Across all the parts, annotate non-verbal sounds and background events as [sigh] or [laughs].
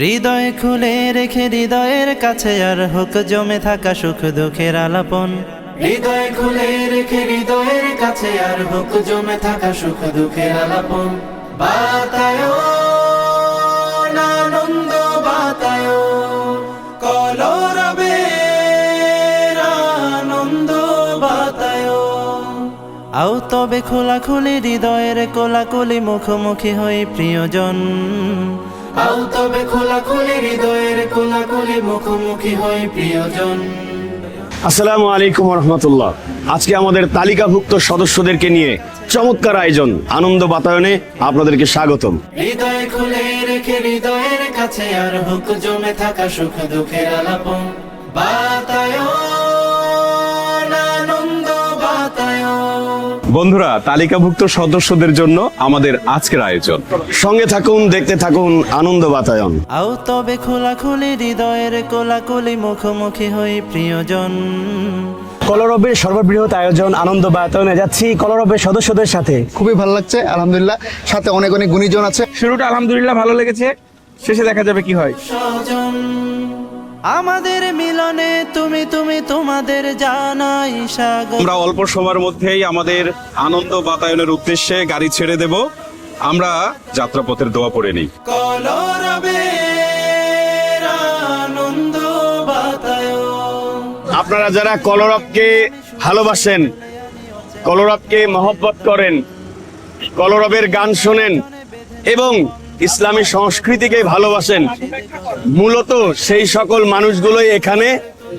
হৃদয় খুলে রেখে হৃদয়ের কাছে আর হোক জমে থাকা সুখ দুঃখের আলাপন। হৃদয় খুলে রেখে হৃদয়ের কাছে আর হোক জমে থাকা সুখ দুঃখের আলাপন। বাতায়ন আনন্দ বাতায়ন কলরবে আনন্দ বাতায়ন। আও তবে খোলাখুলি হৃদয়ের কোলাকুলি মুখোমুখি হই প্রিয়জন। আও তবে খোলাখুলি হৃদয়ের কোলাকুলি মুখোমুখি হই প্রিয়জন। আসসালামু আলাইকুম রহমতুল্লাহ। আজকে আমাদের তালিকাভুক্ত সদস্যদেরকে নিয়ে চমৎকার আয়োজন আনন্দ বাতায়নে আপনাদেরকে স্বাগতম। হৃদয় খুলে রেখে হৃদয়ের কাছে আর হুক জমে থাকা সুখ দুঃখের আলাপন। বাতায়ন বন্ধুরা তালিকাভুক্ত সদস্যদের জন্য আমাদের আজকের আয়োজন। সঙ্গে থাকুন দেখতে থাকুন আনন্দ বাতায়ন। আও তবে খোলাখুলি হৃদয়ের কোলাকুলি মুখোমুখি হই প্রিয়জন। কলরবের সর্ববৃহৎ আয়োজন আনন্দ বাতায়নে যাচ্ছি কলরবের সদস্যদের সাথে। খুবই ভালো লাগছে আলহামদুলিল্লাহ। সাথে অনেক অনেক গুণীজন আছে। শুরুটা আলহামদুলিল্লাহ ভালো লেগেছে শেষে দেখা যাবে কি হয়। আমাদের মিলনে তুমি তুমি তোমাদের জানাই স্বাগত। আমরা অল্প সময়ের মধ্যেই আমাদের আনন্দ বাতায়নের উদ্দেশ্যে গাড়ি ছেড়ে দেব। আমরা যাত্রাপথের দোয়া পড়ে নিই। কলরবে আপনারা যারা কলরবকে ভালোবাসেন কলরবকে মহব্বত করেন কলরবের গান শোনেন এবং ইসলামী সংস্কৃতিকে ভালোবাসেন। মূলত সেই সকল মানুষগুলোই এখানে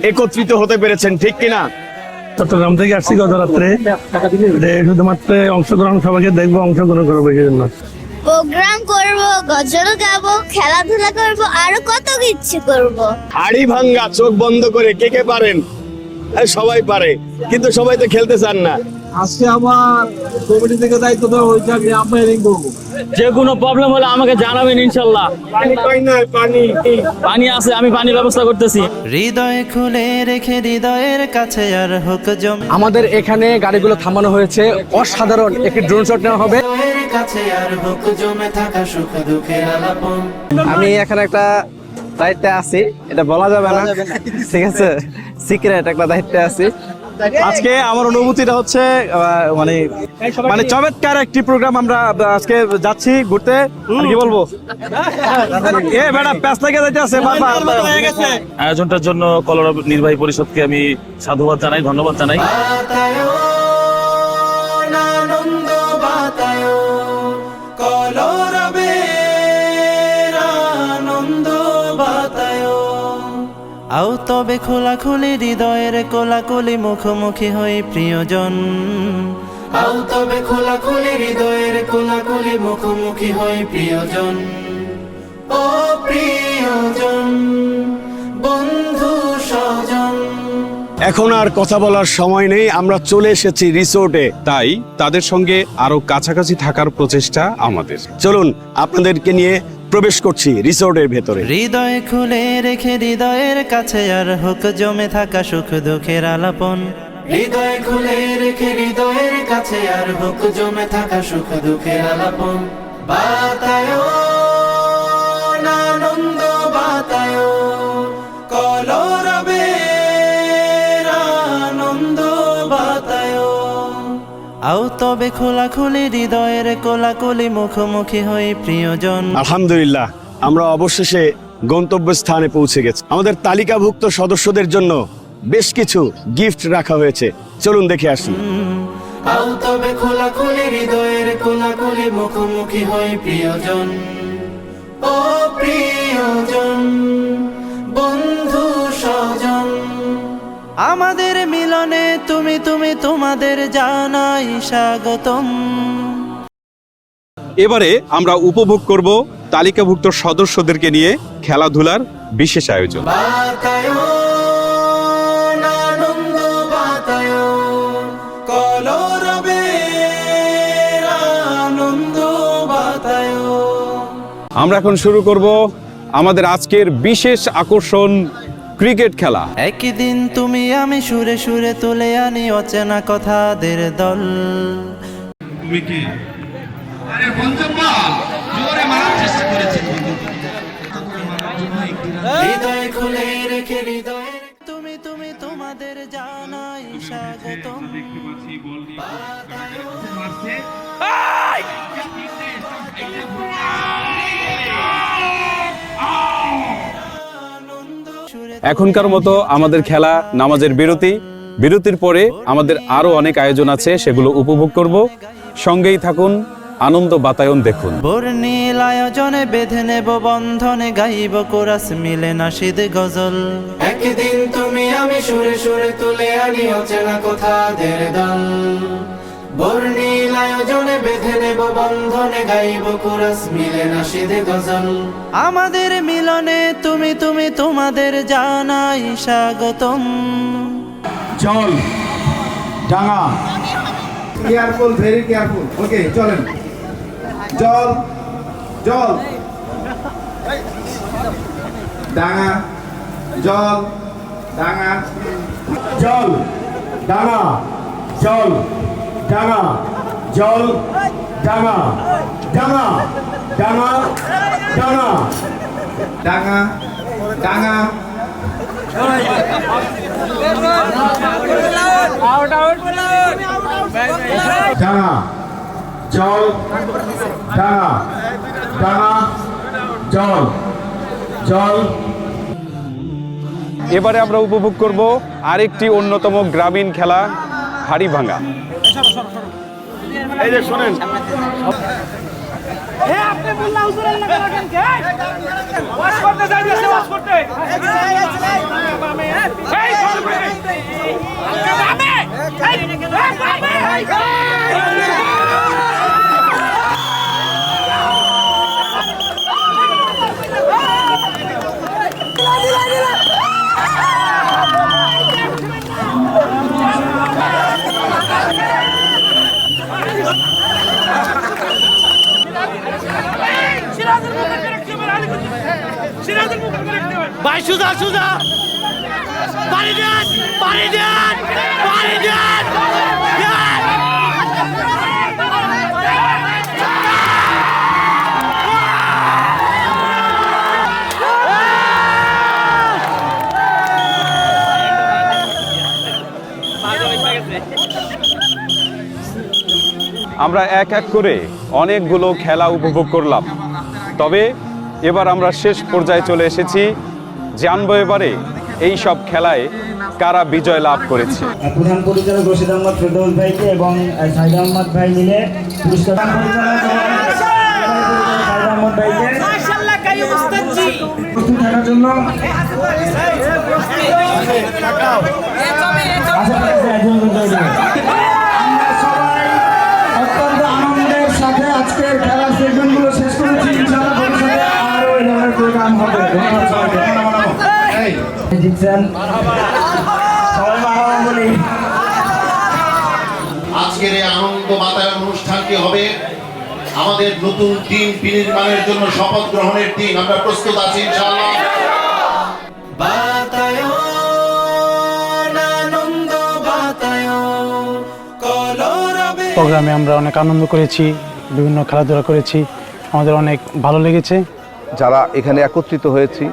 একত্রিত হতে পেরেছেন ঠিক কিনা? চট্টগ্রাম থেকে আসছি গত রাত্রে। শুধুমাত্র অংশগ্রহণ সবাইকে দেখব অংশগ্রহণ করব এই জন্য। প্রোগ্রাম করব গজল গাবো খেলাধুলা করব আরও কত কিছু করব। হাড়ি ভাঙ্গা চোখ বন্ধ করে কে কে পারেন? সবাই পারে কিন্তু সবাই তো খেলতে চান না। আজকে আমার কমিটি থেকে দায়িত্ব দেওয়া হয়েছে আমি আম্পায়ারিং করব। যে কোনো প্রবলেম হলে আমাকে জানাবেন ইনশাল্লাহ। পানি পানি। পানি আছে আমি পানির ব্যবস্থা করতেছি। হৃদয় খুলে রেখে হৃদয়ের কাছে আর হোক জম আমাদের এখানে গাড়িগুলো থামানো হয়েছে। অসাধারণ একটি ড্রোন শট নেওয়া হবে। হৃদয়ের কাছে আর হোক জমে থাকা সুখ দুঃখের আলাপন। আমি এখানে একটা দায়িত্বে আছি এটা বলা যাবে না। ঠিক আছে? সিক্রেট একটা দায়িত্বে আছি। আজকে আমার অনুভূতিটা হচ্ছে আহ, মানে মানে চমৎকার একটি প্রোগ্রাম আমরা আজকে যাচ্ছি ঘুরতে। কি বলব? [laughs] এ বেটা প্যাস লাগে যাইতেছে আয়োজনটার জন্য কলরা নির্বাহী পরিষদকে আমি সাধুবাদ জানাই ধন্যবাদ জানাই। আও তবে খোলাখুলি হৃদয়ের কোলাকুলি মুখোমুখি হই প্রিয়জন। আও তবে খোলা খোলাখুলি হৃদয়ের কোলাকুলি মুখোমুখি হই প্রিয়জন। ও প্রিয়জন বন্ধু স্বজন। এখন আর কথা বলার সময় নেই আমরা চলে এসেছি রিসোর্টে। তাই তাদের সঙ্গে আরও কাছাকাছি থাকার প্রচেষ্টা আমাদের। চলুন আপনাদেরকে নিয়ে প্রবেশ করছি রিসোর্টের ভেতরে। হৃদয় খুলে রেখে হৃদয়ের কাছে আর হোক জমে থাকা সুখ দুঃখের আলাপন। হৃদয় খুলে রেখে হৃদয়ের কাছে আর হোক জমে থাকা সুখ দুঃখের আলাপন। বাতায় আনন্দ বাতায়ন আও তবে খোলাখুলি হৃদয়ের কোলাকুলি মুখোমুখি হই প্রিয়জন। আলহামদুলিল্লাহ আমরা অবশেষে গন্তব্যস্থানে পৌঁছে গেছি। আমাদের তালিকাভুক্ত সদস্যদের জন্য বেশ কিছু গিফট রাখা হয়েছে। চলুন দেখে আসি। আও তবে খোলাখুলি হৃদয়ের কোলাকুলি মুখোমুখি হই প্রিয়জন। ও প্রিয়জন বন্ধু স্বজন। আমাদের মিলনে তুমি তুমি তোমাদের জানাই স্বাগতম। এবারে আমরা উপভোগ করব তালিকাভুক্ত সদস্যদেরকে নিয়ে খেলাধুলার বিশেষ আয়োজন। আমরা এখন শুরু করব আমাদের আজকের বিশেষ আকর্ষণ ক্রিকেট খেলা একদিন তুমি আমি সুরে সুরে তুলে আনি অচেনা কথাদের দল তুমি কি আরে পঞ্চম্মা জোরে মারার চেষ্টা করেছি হৃদয় খুলে রেখে হৃদয়ের তুমি তুমি তোমাদের জানাই স্বাগতম এখনকার মতো আমাদের খেলা নামাজের বিরতি। বিরতির পরে আমাদের আরও অনেক আয়োজন আছে সেগুলো উপভোগ করব। সঙ্গেই থাকুন আনন্দ বাতায়ন দেখুন। বর্ণিল আয়োজনে বেঁধে নেব বন্ধনে গাইব কোরাস মিলে নাশিদ গজল। একদিন তুমি আমি সুরে সুরে তুলে আনি অচেনা কোথাদের দল। বর্ণিল আয়োজনে বেঁধে নেব বন্ধনে গাইব কোরাস মিলে নাশিদ গজল। আমাদের মিলনে তুমি তুমি তোমাদের জানাই স্বাগতম। জল ডাঙা। কেয়ারফুল ভেরি কেয়ারফুল ওকে চলেন। জল জল। ডাঙা জল ডাঙা। জল ডাঙা জল। ডাঙা জল ডাঙা ডাঙা ডাঙা ডাঙা। ডাঙা ডাঙা। ডাঙা জল ডাঙা ডাঙা জল জল। এবারে আমরা উপভোগ করব আরেকটি অন্যতম গ্রামীণ খেলা হাড়ি ভাঙা এই যে শোনেন আপনি মোল্লা হুজুরের নামে রাখেন কে ওয়াশ করতে যাই দিয়েছে ওয়াশ করতে এই বামে এই বামে এই ভাই সুজা সুজা। পানি দেন পানি দেন পানি দেন আমরা এক এক করে অনেকগুলো খেলা উপভোগ করলাম। তবে এবার আমরা শেষ পর্যায়ে চলে এসেছি। জানব এবারে এই সব খেলায় কারা বিজয় লাভ করেছে? প্রধান পরিচালক রশিদ আহমদ ফেরদৌস ভাইকে এবং সাইদ আহমদ ভাই মিলে পুরস্কার আহমদ ভাইকে থাকার জন্য। অত্যন্ত আনন্দের সাথে আজকের খেলার সেগমেন্টগুলো শেষ করেছি। ইনশাআল্লাহ ভবিষ্যতে আরও এই ধরনের প্রোগ্রাম হবে। ধন্যবাদ সবাইকে। জিতছেন সবাই বলি। আজকের এই আনন্দ বাতায়ন অনুষ্ঠানটি হবে আমাদের নতুন টিম বিনির্মাণের জন্য শপথ গ্রহণের দিন। আমরা প্রস্তুত আছি ইনশাআল্লাহ। প্রোগ্রামে আমরা অনেক আনন্দ করেছি বিভিন্ন খেলাধুলা করেছি। আমাদের অনেক ভালো লেগেছে। যারা এখানে একত্রিত হয়েছি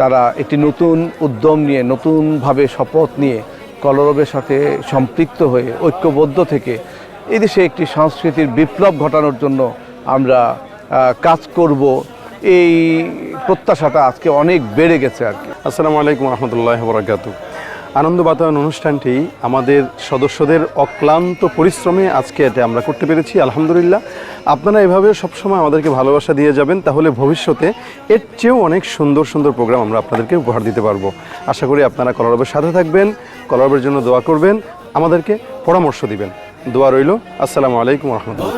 তারা একটি নতুন উদ্যম নিয়ে, নতুনভাবে শপথ নিয়ে কলরবের সাথে সম্পৃক্ত হয়ে, ঐক্যবদ্ধ থেকে এদেশে দেশে একটি সংস্কৃতির বিপ্লব ঘটানোর জন্য আমরা কাজ করব। এই প্রত্যাশাটা আজকে অনেক বেড়ে গেছে আর কি। আসসালামু আলাইকুম রহমতুল্লাহ বরাকাতু আনন্দ বাতায়ন অনুষ্ঠানটি আমাদের সদস্যদের অক্লান্ত পরিশ্রমে আজকে এটা আমরা করতে পেরেছি, আলহামদুলিল্লাহ। আপনারা এভাবে সবসময় আমাদেরকে ভালোবাসা দিয়ে যাবেন, তাহলে ভবিষ্যতে এর চেয়েও অনেক সুন্দর সুন্দর প্রোগ্রাম আমরা আপনাদেরকে উপহার দিতে পারব। আশা করি আপনারা কলরবের সাথে থাকবেন, কলরবের জন্য দোয়া করবেন, আমাদেরকে পরামর্শ দিবেন। দোয়া রইল, আসসালামু আলাইকুম রহমতুল্লাহ।